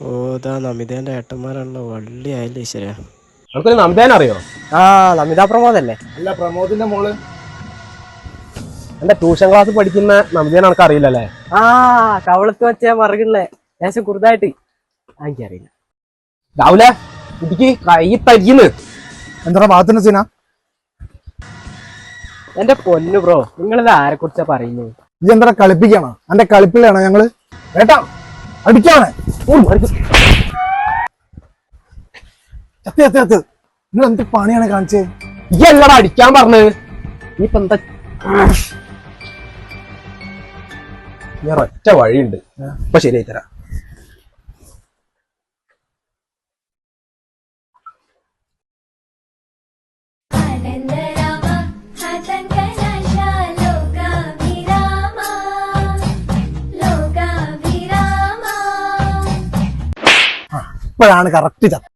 ഓ ഇതാ നമിതേന്റെ ഏട്ടന്മാരാണല്ലോ. വള്ളി ആയില്ലേ ശരിയാ നമുക്കൊരു നമ്പ്യാൻ അറിയോ? ആ നമിത പ്രമോദല്ലേ? അല്ല പ്രമോദിന്റെ മോൾ. എന്റെ ട്യൂഷൻ ക്ലാസ് പഠിക്കുന്ന നമ്പ്യാൻ എനിക്ക് അറിയില്ലല്ലേ? ആ കവളത്ത് വെച്ച മറുകില്ലേ ലേശം കുറുതായിട്ട്. എനിക്കറിയില്ല രാവിലെ ഇടിക്ക് കൈ തരിക്കുന്നു എന്താ ഭാഗത്തിന് സീന? എന്റെ പൊന്നു ബ്രോ നിങ്ങളിത് ആരെ കുറിച്ചാ പറയുന്നത് ഇത് എന്താ കളിപ്പിക്കണോ? എന്റെ കളിപ്പിലാണോ ഞങ്ങൾ? ഏട്ടാ അടിക്കാണ് ചത്തി ചത്തി ചത്ത് നിങ്ങൾ എന്ത് പണിയാണ് കാണിച്ചത് ഈ അല്ലടാ അടിക്കാൻ പറഞ്ഞത്. നീ ഇപ്പൊ എന്താ? ഞാൻ ഒറ്റ വഴിയുണ്ട്. ഇപ്പൊ ശരിയായി തരാം. and ഹതങ്കനാശ ഇപ്പോഴാണ് കറക്റ്റ് ചത്ത.